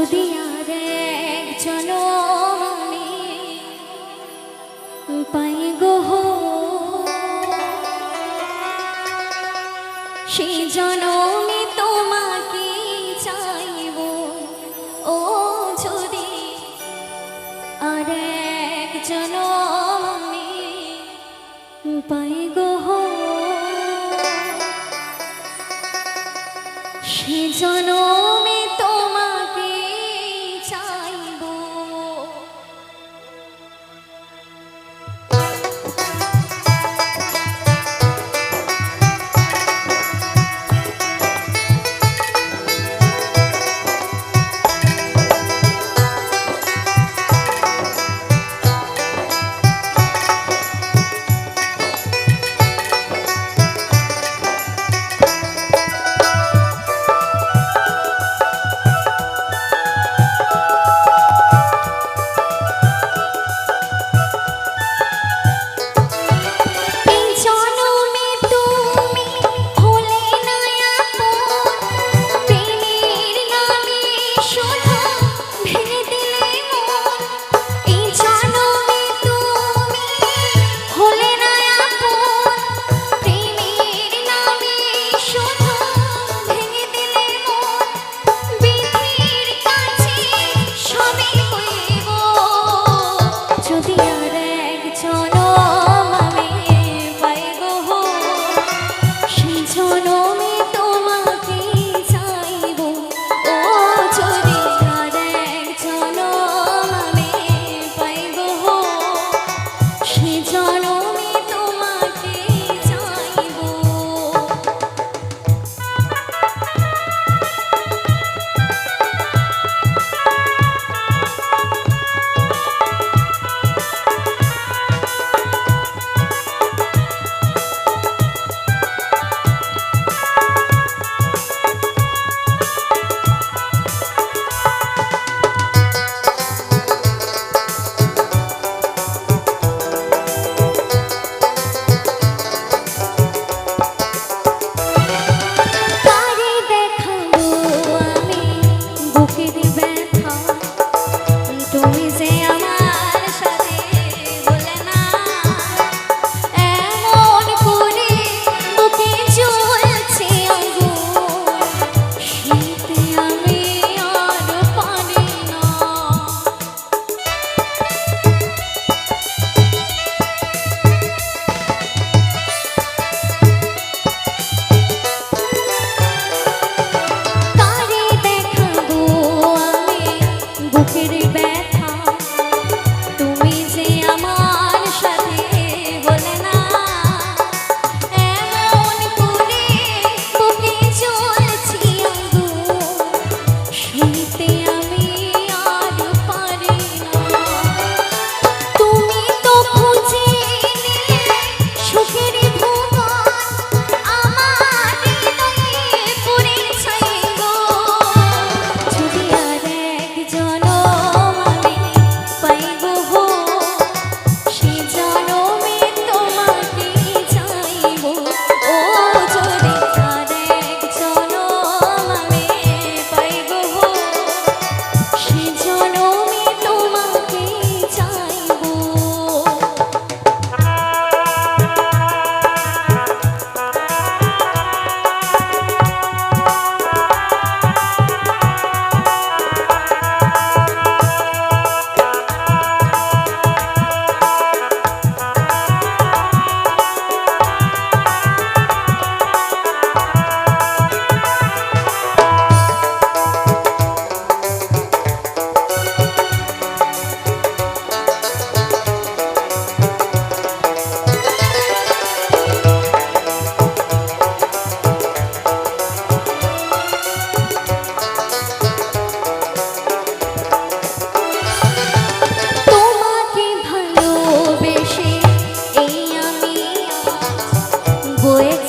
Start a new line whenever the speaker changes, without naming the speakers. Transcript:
যদি আর একজন পাই গো সেই জনমে তোমাকে চাইব। ও যদি আর একজন পাই গো সে জনমে Okay. বয়েছি